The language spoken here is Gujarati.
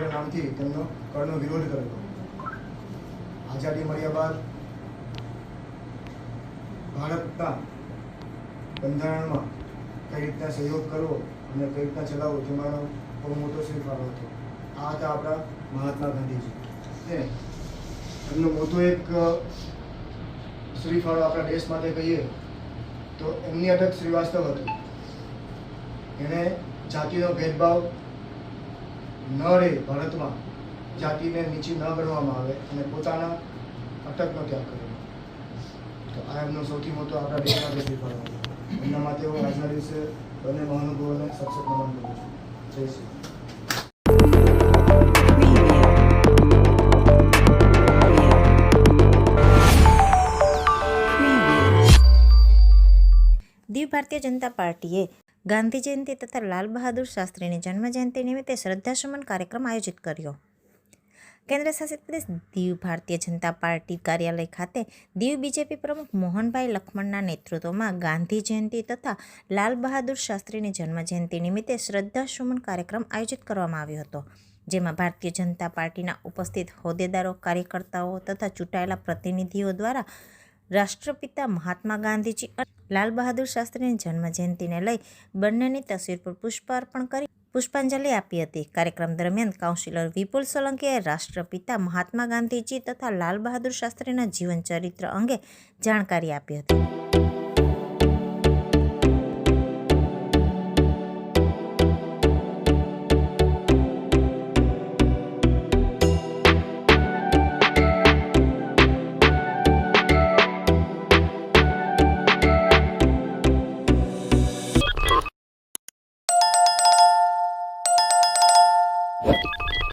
નામથી તેમનો કરનો વિરોધ કરેલો આઝાદી મળ્યા બાદ ભારતના બંધારણમાં કઈ રીતના સહયોગ કરવો અને કઈ રીતના ચલાવવો તેમાંનો બહુ મોટો શ્રી હતો. આ હતા આપણા મહાત્મા ગાંધીજી. ને એમનો મોટો એક શ્રીફાળો શ્રી ફાળો આપણા દેશ માટે કહીએ તો એમની અટક શ્રીવાસ્તવ હતું. એણે જાતિનો ભેદભાવ ન રહે ભારતમાં જાતિને નીચી ન ગણવામાં આવે અને પોતાના અટકનો ત્યાગ કરેલો તો આ એમનો સૌથી મોટો આપણા દેશ માટે શ્રી ફાળો હતો. એમના માટે હું આજના દિવસે બંને મહાનુભાવોને સબસેટ નમન કરું છું. જય શ્રી ભારતીય જનતા પાર્ટીએ ગાંધી જયંતિ તથા લાલ બહાદુર શાસ્ત્રીની જન્મજયંતિ નિમિત્તે શ્રદ્ધાસુમન કાર્યક્રમ આયોજિત કર્યો. કેન્દ્ર શાસિત પ્રદેશ દીવ ભારતીય જનતા પાર્ટી કાર્યાલય ખાતે દીવ બીજેપી પ્રમુખ મોહનભાઈ લખમણના નેતૃત્વમાં ગાંધી જયંતિ તથા લાલ બહાદુર શાસ્ત્રીની જન્મજયંતિ નિમિત્તે શ્રદ્ધાસુમન કાર્યક્રમ આયોજિત કરવામાં આવ્યો હતો, જેમાં ભારતીય જનતા પાર્ટીના ઉપસ્થિત હોદ્દેદારો, કાર્યકર્તાઓ તથા ચૂંટાયેલા પ્રતિનિધિઓ દ્વારા રાષ્ટ્રપિતા મહાત્મા ગાંધીજી અને લાલ બહાદુર શાસ્ત્રીની જન્મજયંતિને લઈ બંનેની તસવીર પર પુષ્પાર્પણ કરી પુષ્પાંજલિ આપી હતી. કાર્યક્રમ દરમિયાન કાઉન્સિલર વિપુલ સોલંકીએ રાષ્ટ્રપિતા મહાત્મા ગાંધીજી તથા લાલ બહાદુર શાસ્ત્રીના જીવન ચરિત્ર અંગે જાણકારી આપી હતી.